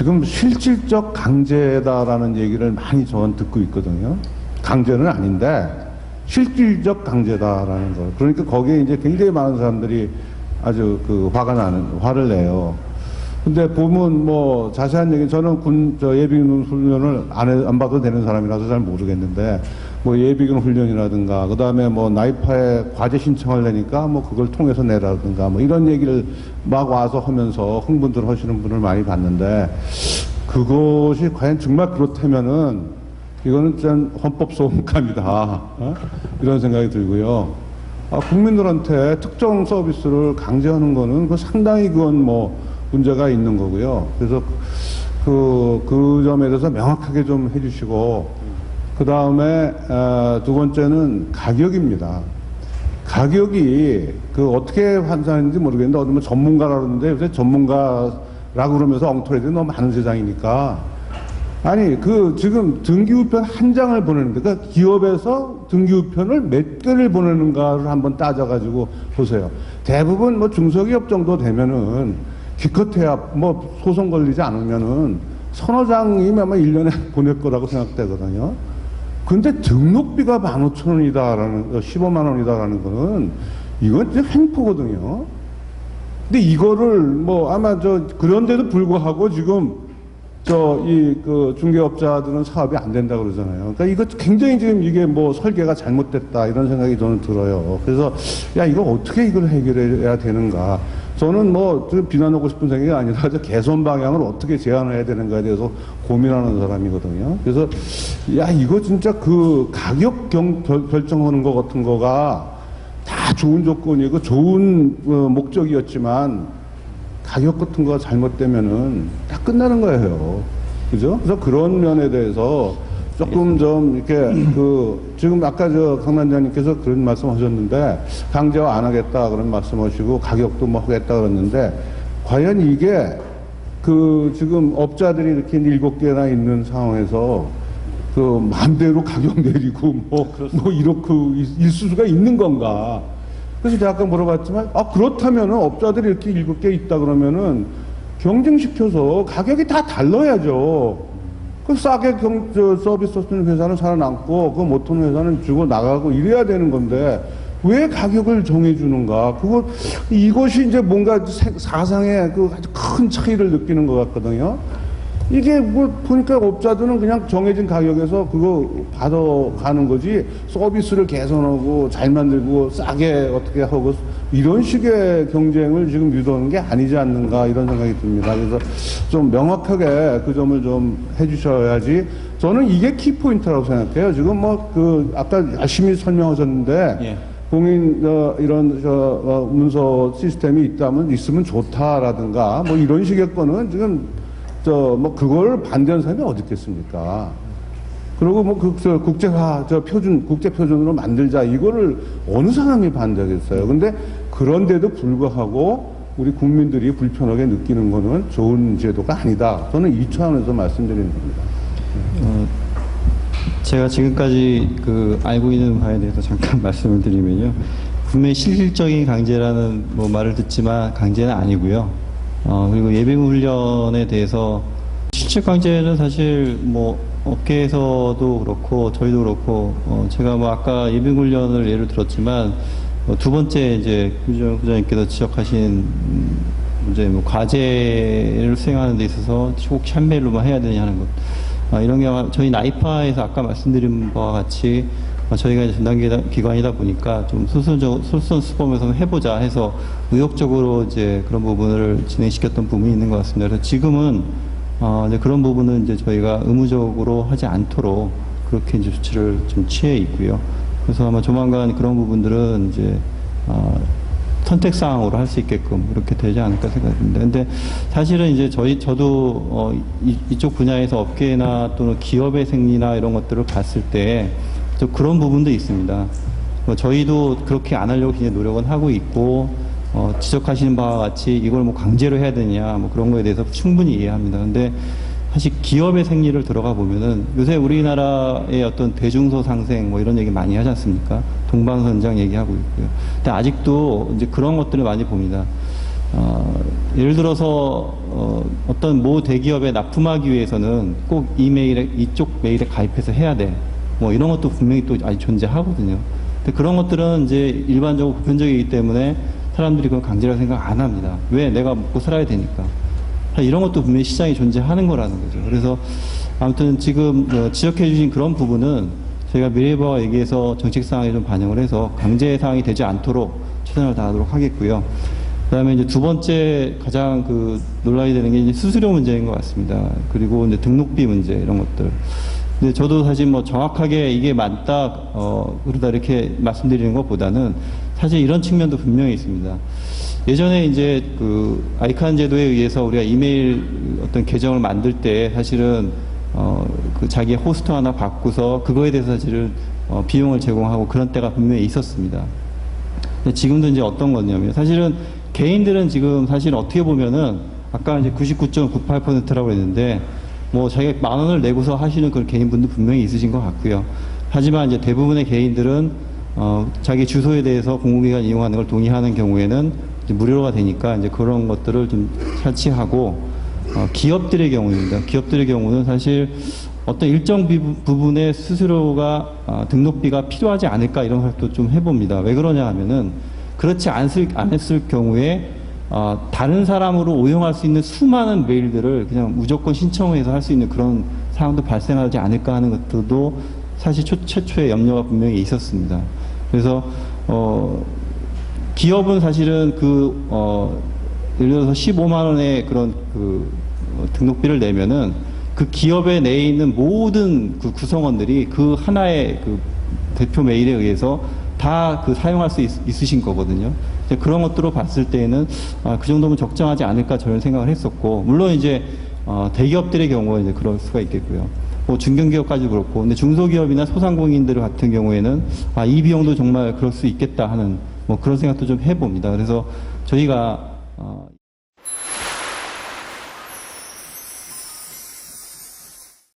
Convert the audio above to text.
지금 실질적 강제다라는 얘기를 많이 저는 듣고 있거든요. 강제는 아닌데 실질적 강제다라는 거. 그러니까 거기에 이제 굉장히 많은 사람들이 아주 그 화가 나는 화를 내요. 근데 보면 뭐 자세한 얘기 저는 군 저 예비군 훈련을 안, 해, 안 봐도 되는 사람이라서 잘 모르겠는데 뭐 예비군 훈련이라든가 그다음에 뭐 나이파에 과제 신청을 내니까 뭐 그걸 통해서 내라든가 뭐 이런 얘기를 막 와서 하면서 흥분들 하시는 분을 많이 봤는데 그것이 과연 정말 그렇다면은 이거는 좀 헌법 소원감이다 어? 이런 생각이 들고요. 아, 국민들한테 특정 서비스를 강제하는 거는 그 상당히 그건 뭐 문제가 있는 거고요. 그래서 그, 그 점에 대해서 명확하게 좀 해주시고, 그 다음에, 어, 두 번째는 가격입니다. 가격이 그 어떻게 환산하는지 모르겠는데, 어디 뭐 전문가라 그러는데 요새 전문가라고 그러면서 엉터리들이 너무 많은 세상이니까, 아니 그 지금 등기우편 한 장을 보내는데 그러니까 기업에서 등기우편을 몇 개를 보내는가를 한번 따져가지고 보세요. 대부분 뭐 중소기업 정도 되면은 기껏해야 뭐 소송 걸리지 않으면은 서너 장이면 아마 1년에 보낼 거라고 생각되거든요. 근데 등록비가 15,000원이다라는 15만 원이다라는 거는 이건 진짜 횡포거든요. 근데 이거를 뭐 아마 저 그런데도 불구하고 지금 저 이 그 중개업자들은 사업이 안 된다 그러잖아요. 그러니까 이거 굉장히 지금 이게 뭐 설계가 잘못됐다 이런 생각이 저는 들어요. 그래서 야 이거 어떻게 이걸 해결해야 되는가? 저는 뭐 비난하고 싶은 생각이 아니라 저 개선 방향을 어떻게 제안해야 되는가에 대해서 고민하는 사람이거든요. 그래서 야 이거 진짜 그 가격 경, 결, 결정하는 거 같은 거가 다 좋은 조건이고 좋은 어, 목적이었지만 가격 같은 거 잘못되면은 다 끝나는 거예요. 그죠? 그래서 그런 면에 대해서 조금 좀 이렇게 그 지금 아까 저 강단장님께서 그런 말씀 하셨는데 강제화 안 하겠다 그런 말씀 하시고 가격도 뭐 하겠다 그랬는데 과연 이게 그 지금 업자들이 이렇게 일곱 개나 있는 상황에서 그 마음대로 가격 내리고 뭐, 뭐 이렇게 있을 수가 있는 건가. 그래서 제가 아까 물어봤지만, 아, 그렇다면은 업자들이 이렇게 일곱 개 있다 그러면은 경쟁시켜서 가격이 다 달라야죠. 그 싸게 경, 저, 서비스 주는 회사는 살아남고, 그 못하는 회사는 주고 나가고 이래야 되는 건데, 왜 가격을 정해주는가? 그거, 이것이 이제 뭔가 세- 사상의 그 아주 큰 차이를 느끼는 것 같거든요. 이게 뭐 보니까 업자들은 그냥 정해진 가격에서 그거 받아가는 거지 서비스를 개선하고 잘 만들고 싸게 어떻게 하고 이런 식의 경쟁을 지금 유도하는 게 아니지 않는가 이런 생각이 듭니다. 그래서 좀 명확하게 그 점을 좀 해주셔야지 저는 이게 키포인트라고 생각해요. 지금 뭐 그 아까 열심히 설명하셨는데 예. 공인 어, 이런 저 어, 문서 시스템이 있다면 있으면 좋다라든가 뭐 이런 식의 거는 지금 저 뭐 그걸 반대하는 사람이 어디 있겠습니까? 그리고 뭐그 국제화 저 표준 국제 표준으로 만들자 이거를 어느 사람이 반대하겠어요? 근데 그런데도 불구하고 우리 국민들이 불편하게 느끼는 거는 좋은 제도가 아니다. 저는 이 차원에서 말씀드리는 겁니다. 어, 제가 지금까지 그 알고 있는 바에 대해서 잠깐 말씀을 드리면요. 분명히 실질적인 강제라는 뭐 말을 듣지만 강제는 아니고요. 어, 그리고 예비군 훈련에 대해서 실질 강제는 사실 뭐 업계에서도 그렇고 저희도 그렇고 어, 제가 뭐 아까 예비군 훈련을 예를 들었지만 어, 두 번째 이제 구정 부장님께서 지적하신 음, 문제 뭐 과제를 수행하는 데 있어서 꼭 샴멜로만 해야 되냐 하는 것. 아, 이런 경우 저희 나이파에서 아까 말씀드린 바와 같이 어, 저희가 이제 전담 기관이다 보니까 좀 솔선적 솔선수범해서 해보자 해서 의욕적으로 이제 그런 부분을 진행시켰던 부분이 있는 것 같습니다. 그래서 지금은 어, 이제 그런 부분은 이제 저희가 의무적으로 하지 않도록 그렇게 이제 조치를 좀 취해 있고요. 그래서 아마 조만간 그런 부분들은 이제 어, 선택 사항으로 할 수 있게끔 이렇게 되지 않을까 생각합니다. 근데 사실은 이제 저희 저도 어, 이, 이쪽 분야에서 업계나 또는 기업의 생리나 이런 것들을 봤을 때또 그런 부분도 있습니다. 뭐 저희도 그렇게 안 하려고 굉장히 노력은 하고 있고 어, 지적하시는 바와 같이 이걸 뭐 강제로 해야 되냐 뭐 그런 거에 대해서 충분히 이해합니다. 근데 사실 기업의 생리를 들어가 보면은 요새 우리나라의 어떤 대중소 상생 뭐 이런 얘기 많이 하지 않습니까? 동방선장 얘기하고 있고요. 근데 아직도 이제 그런 것들을 많이 봅니다. 어, 예를 들어서 어, 어떤 모 대기업에 납품하기 위해서는 꼭 이 메일에 이쪽 메일에 가입해서 해야 돼. 뭐 이런 것도 분명히 또 아직 존재하거든요. 근데 그런 것들은 이제 일반적으로 보편적이기 때문에 사람들이 그건 강제라고 생각 안 합니다. 왜? 내가 먹고 살아야 되니까. 이런 것도 분명히 시장이 존재하는 거라는 거죠. 그래서 아무튼 지금 어, 지적해 주신 그런 부분은 저희가 미래바와 얘기해서 정책 사항에 좀 반영을 해서 강제 사항이 되지 않도록 최선을 다하도록 하겠고요. 그다음에 이제 두 번째 가장 그 논란이 되는 게 이제 수수료 문제인 것 같습니다. 그리고 이제 등록비 문제 이런 것들. 근데 저도 사실 뭐 정확하게 이게 맞다 어 그러다 이렇게 말씀드리는 것보다는 사실 이런 측면도 분명히 있습니다. 예전에 이제 그 아이칸 제도에 의해서 우리가 이메일 어떤 계정을 만들 때 사실은 어 그 자기 호스트 하나 받고서 그거에 대해서 사실은 어 비용을 제공하고 그런 때가 분명히 있었습니다. 근데 지금도 이제 어떤 거냐면 사실은 개인들은 지금 사실 어떻게 보면은 아까 이제 99.98%라고 했는데 뭐 자기가 만 원을 내고서 하시는 그런 개인분도 분명히 있으신 것 같고요. 하지만 이제 대부분의 개인들은 어 자기 주소에 대해서 공공기관 이용하는 걸 동의하는 경우에는 무료가 되니까 이제 그런 것들을 좀 설치하고 어 기업들의 경우입니다. 기업들의 경우는 사실 어떤 일정 부분의 수수료가 아, 등록비가 필요하지 않을까 이런 생각도 좀 해봅니다. 왜 그러냐 하면은 그렇지 않을, 않았을 경우에 아, 다른 사람으로 오용할 수 있는 수많은 메일들을 그냥 무조건 신청해서 할 수 있는 그런 상황도 발생하지 않을까 하는 것들도 사실 초, 최초의 염려가 분명히 있었습니다. 그래서 어, 기업은 사실은 그 어, 예를 들어서 15만 원의 그런 그 어, 등록비를 내면은 그 기업에 내에 있는 모든 그 구성원들이 그 하나의 그 대표 메일에 의해서 다 그 사용할 수 있, 으신 거거든요. 그런 것들로 봤을 때에는 아, 그 정도면 적정하지 않을까 저는 생각을 했었고 물론 이제 어, 대기업들의 경우에 이제 그럴 수가 있겠고요. 뭐 중견기업까지 그렇고 근데 중소기업이나 소상공인들 같은 경우에는 아, 이 비용도 정말 그럴 수 있겠다 하는 뭐 그런 생각도 좀 해봅니다. 그래서 저희가 어,